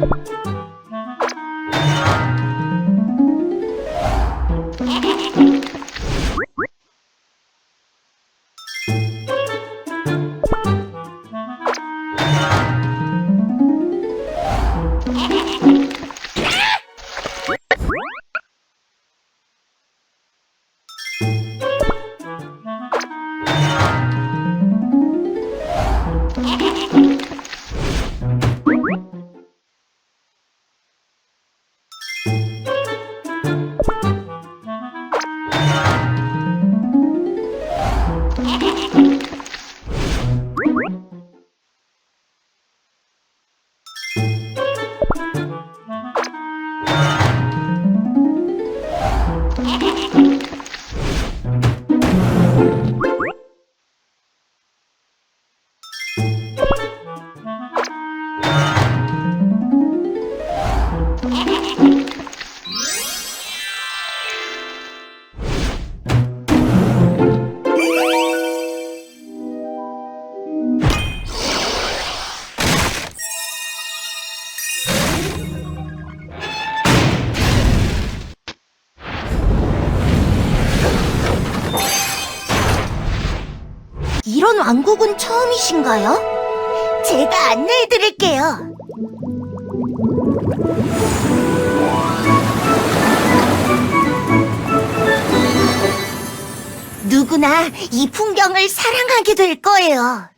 Bye. you 이런 왕국은 처음이신가요? 제가 안내해 드릴게요. 누구나 이 풍경을 사랑하게 될 거예요.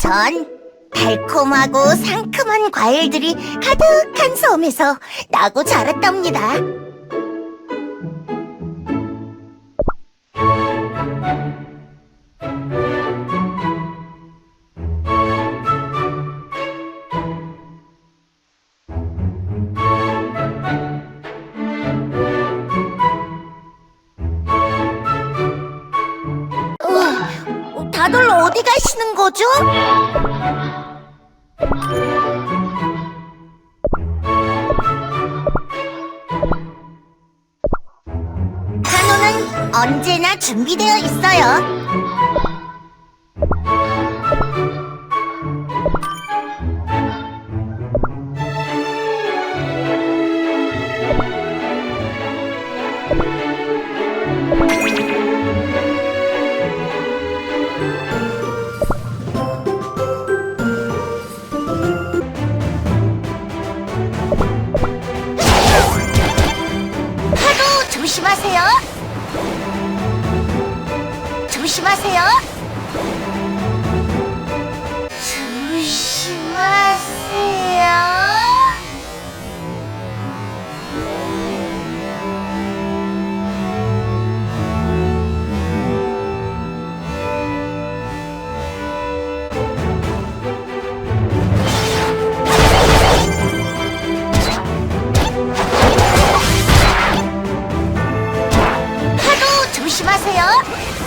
전 달콤하고 상큼한 과일들이 가득한 섬에서 나고 자랐답니다. 어, 다들 어디 가시는 거죠? 언제나 준비되어 있어요. 조심하세요. 조심하세요. 조심하세요. 조심하세요.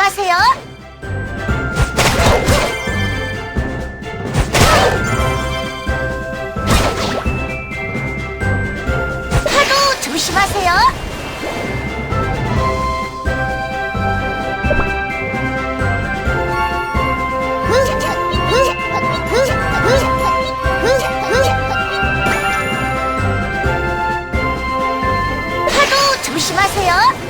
조심하세요. 파도 조심하세요. 파도 조심하세요.